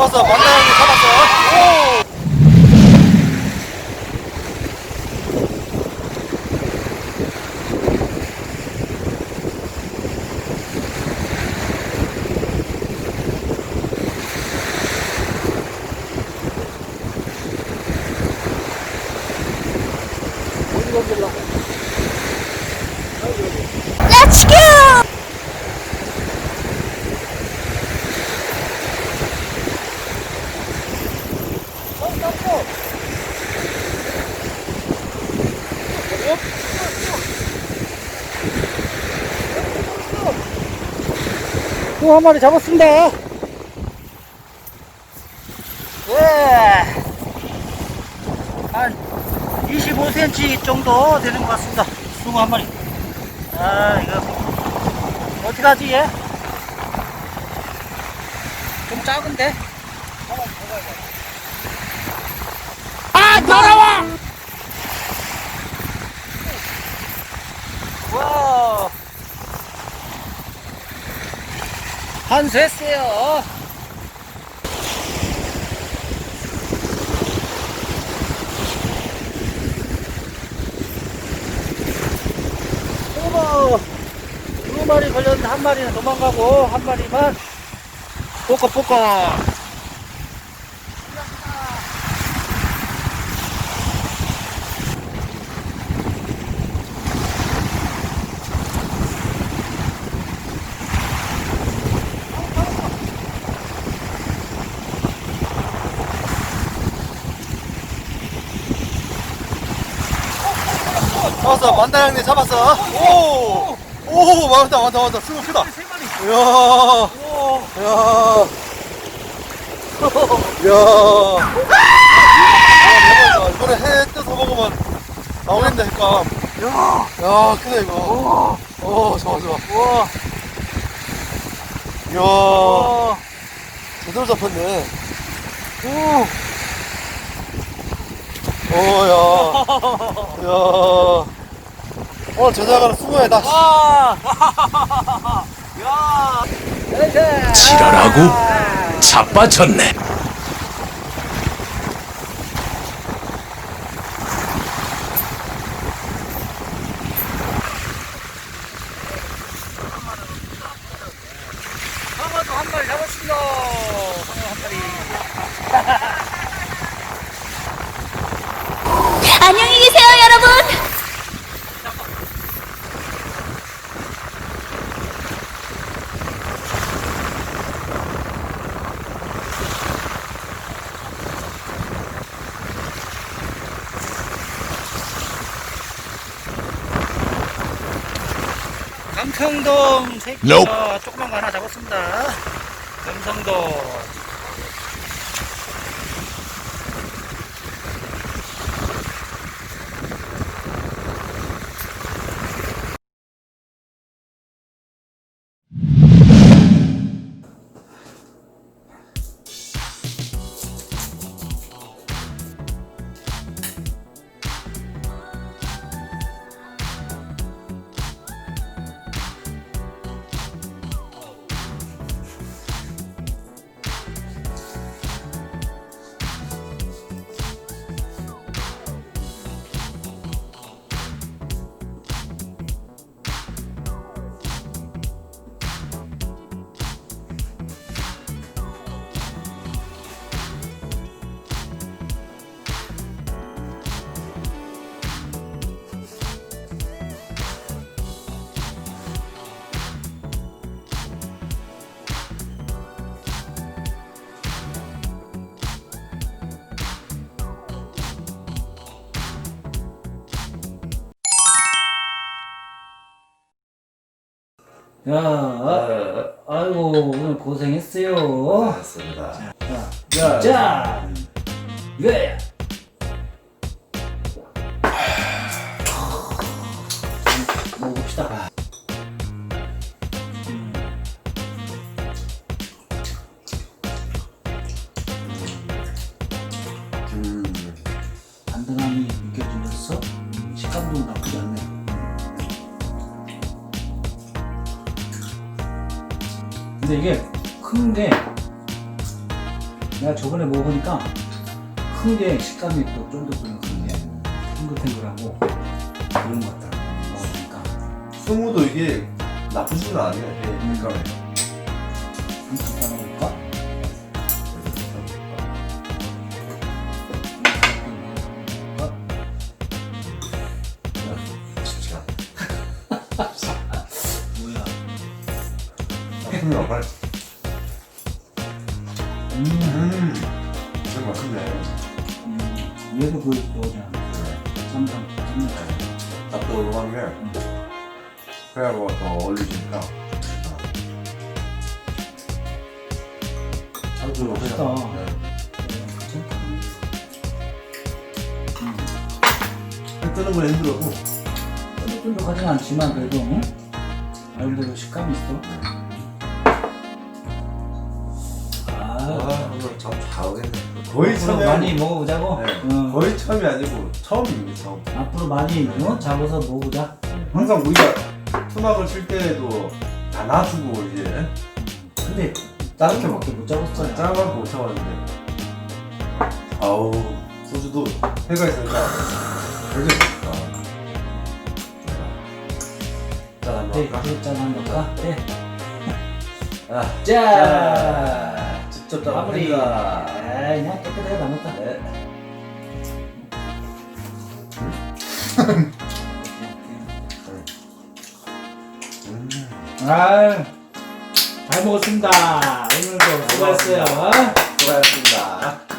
잡았어 만나 형님 잡았어 Let's 또 한 마리 잡았습니다. 예. 한 25cm 정도 되는 것 같습니다. 숭어 한 마리. 아, 이거. 어떡하지, 얘? 좀 작은데? 아, 돌아와! 와. 한수했어요. 어머, 두 마리 걸렸는데 한 마리는 도망가고 한 마리만 뽀까뽀까. 잡았어. 만나 형님 잡았어. 오오 많다 많다 많다. 수고 크다. 세 마리. 이야. 오, 이야. 이야. 야, 이번에 해 떠서 먹으면 나오겠네 헷감 야, 야 크네 이거. 오 좋아 좋아. 우와, 이야. 제대로 잡혔네. 오, 오야. 야 오늘 저녁은 수고해 나 와, 야, 나이스. 지랄하고 자빠졌네. 상어도 한 마리 잡았습니다. 상어 한 마리. 안녕히 계세요, 여러분! 감성돔 새끼가. 조그만 거 하나 잡았습니다. 감성돔. 야, 아, 아이고 오늘 고생했어요. 고맙습니다 자, 자, 예. 먹어봅시다. 근데 이게 큰 게 내가 저번에 먹어보니까 큰 게 식감이 또 쫀득쫀득한 게 탱글탱글하고 그런 것 같더라고 먹으니까 스무도 이게 나쁘지는 않아요. 예. 한번 따라볼까? 진 음, 음. 진짜 맛있네. 음, 얘도 그 넣어잖아 쌈장 쌈장 짭조름한 게 회하고 더 어울리니까. 아주 맛있다. 네. 음. 회 뜨는 건 힘들어도 쫀득쫀득하진 않지만 그래도 응? 나름대로 식감이 있어 아, 아 오늘 참 잘하겠네. 거의 앞으로 처음이 많이 먹어보자고 네. 응. 거의 처음이 아니고 처음입니다. 처음. 앞으로 많이 어? 잡아서 먹어보자 항상 우리가 토막을 칠 때도 다 놔두고 이제 근데 다른 게 이렇게밖에 못 잡았어요 짜만 못 참았는데 아우 소주도 회가 있으니까 되게 좋다. 짠 한번 네? 네, 짠한 걸까? 네. 아, 짠! 직접 짠 마무리. 합니다. 아, 그냥 깨끗하게. 음. 아, 잘 먹었습니다. 오늘도 수고했어요. 수고하셨습니다.